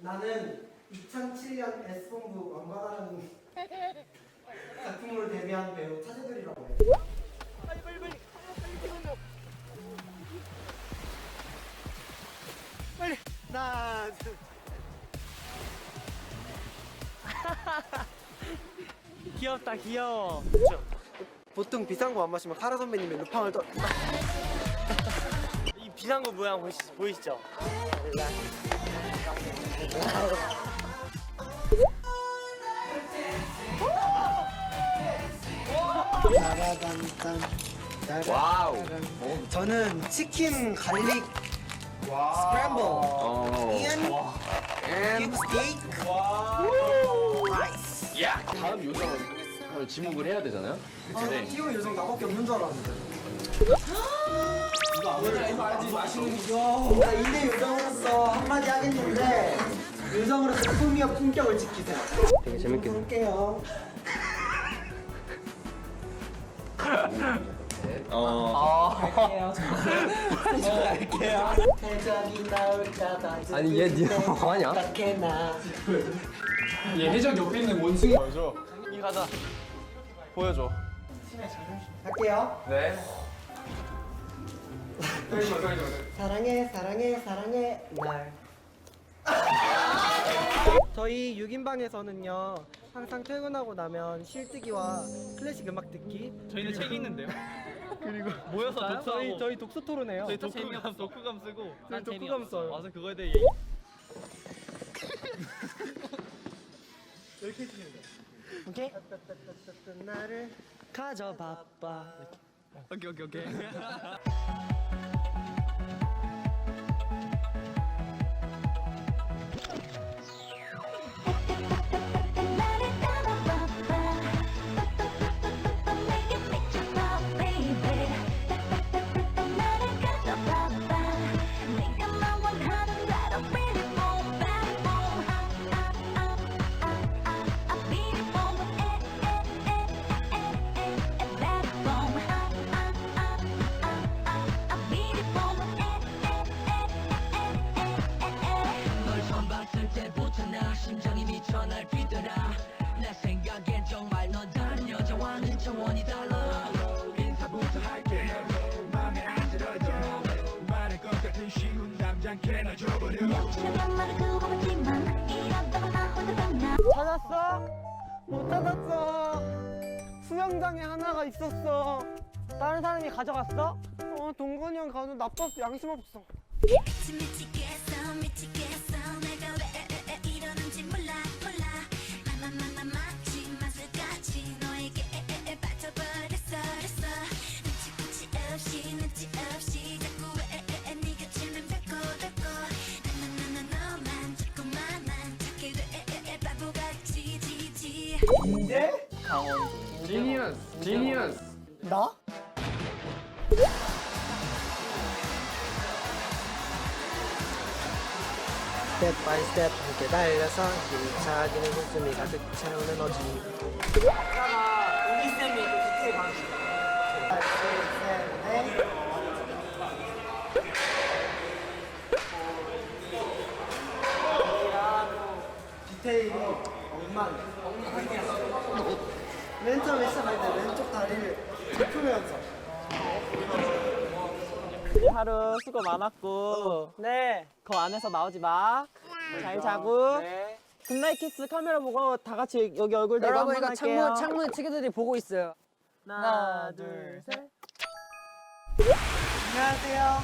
나는 2007년 S본부 왕바다라는 작품으로 데뷔한 배우 차재들이라고 해. 빨리. 귀엽다 귀여워 보통 비상구 안 마시면 카라 선배님의 루팡을 떠. 이 비상구 모양 보시, 보이시죠? 따라단단. 와우. 저는 치킨 갈릭 스크램블 앤 스테이크 라이스. 다음 요정을 지목을 해야 되잖아요. 네. 티오 요정 나밖에 없는 줄 알았는데. 이거 알지 맛있는 거죠. 나 이내 요정으로서 한마디 하겠는데 요정으로서 품위와 품격을 지키세요. 되게 재밌게 볼게요. 대전이 나올까봐 아니, 얘 니가 뭐 하냐? 어떡해나 얘 해적 옆에 있는 원숭이 보여줘. 이 가자 보여줘 갈게요. 네. 사랑해 사랑해 사랑해. 날. 저희 6인방에서는요 항상 퇴근하고 나면 실뜨기와 클래식 음악 듣기. 저희는 책이 있는데요. 그리고 모여서 독서하고. 저희 저희 독서 토론해요. 저희 독후감, 독후감 쓰고. 저희 독후감 써요. 와서 그거에 대해 얘기 이렇게 해주시면 돼요. 오케이? 나를 가져봐봐. 오케이 오케이 오케이 줘버려. 찾았어? 못 찾았어. 수영장에 하나가 있었어. 다른 사람이 가져갔어? 어 동건이 형 가서 나빴어 양심 없어. 미치 미치겠어 미치겠어. 내가 왜 이러는지 몰라 지지 이제? 지니어스. 지니어스. 나? 스텝 바이 스텝 함께 달려서 힘차기는 웃음이 가득 채우는 어지 아까가 우기쌤이 그 디테일 방식 하나 둘셋넷 디테일이 엉망이었어 맨 처음에 시작할 때 왼쪽 다리를 짚으면서 하루 수고 많았고 네거 안에서 나오지 마. 잘 자고. 네. 굿나잇 키스 카메라 보고 다 같이 여기 얼굴 대고 여러분 한번 이거 창문 할게요. 창문 친구들이 보고 있어요. 하나, 둘, 셋. 안녕하세요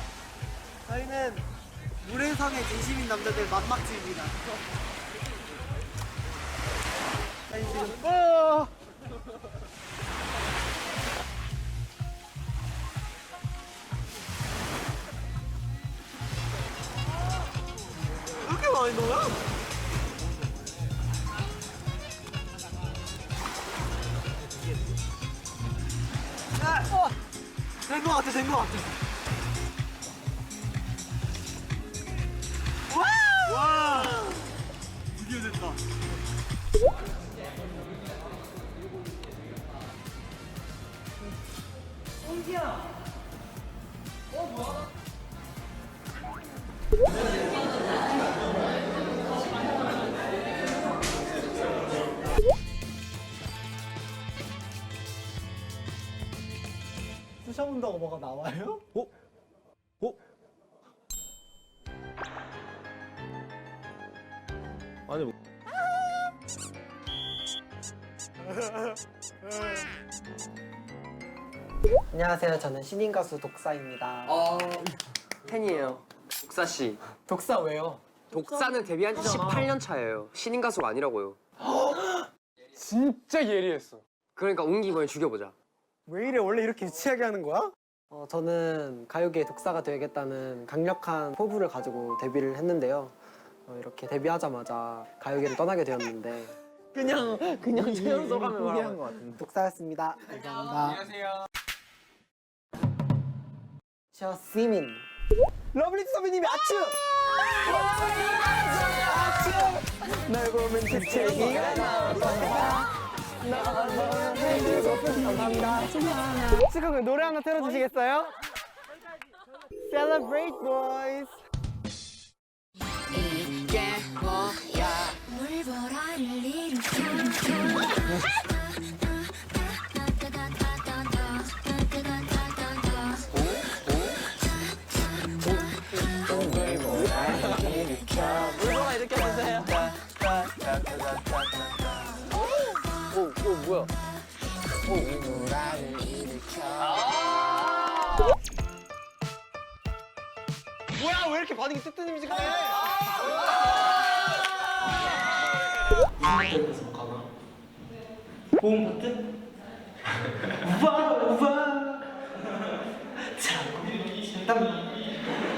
저희는 물의성의 진심인 남자들 지금 어! 이렇게 많이 넣어요? 된것 같아, 된것 같아. 쑤셔본다고 뭐가 나와요? 어? 어? 아니 뭐. 안녕하세요. 저는 신인 가수 독사입니다. 어, 팬이에요. 독사 씨. 독사 왜요? 독사는 데뷔한 지 18년 차예요. 신인 가수가 아니라고요. 진짜 예리했어. 그러니까 온 김에 죽여보자. 왜 이래? 원래 이렇게 유치하게 하는 거야? 어, 저는 가요계의 독사가 되겠다는 강력한 포부를 가지고 데뷔를 했는데요. 어, 이렇게 데뷔하자마자 가요계를 떠나게 되었는데 그냥 그냥 채연 소감을 말하는 거 같은데. 독사였습니다. 감사합니다. 안녕하세요. 저 시민. 러블리즈 선배님이 아츠! 아츠! 날 보면 재채기가 나. 감사합니다. 지금 노래 하나 틀어주시겠어요? Celebrate boys. 물보라를 일으켜 뭐야? 뭐야 왜 이렇게 반응이 뜨뜻미지근해? 보험 버튼? 우와 우와 자 일단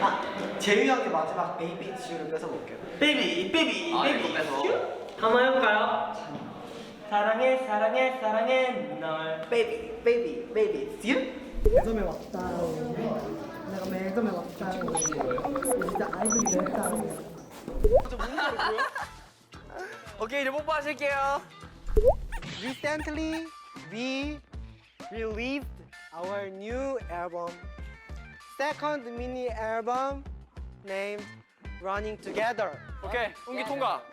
아 재유 형의 마지막 베이비 슈를 뺏어볼게요 베이비 베이비 베이비 한번 해볼까요? 사랑해 사랑해 사랑해 널 베이비 베이비 베이비 슈 매점에 왔다 내가 매점에 왔다 진짜 아이돌이 됐다 오케이, 이제 뽀뽀 하실게요. Recently, we released our new album, second mini album named Running Together. 오케이, 웅기 통과.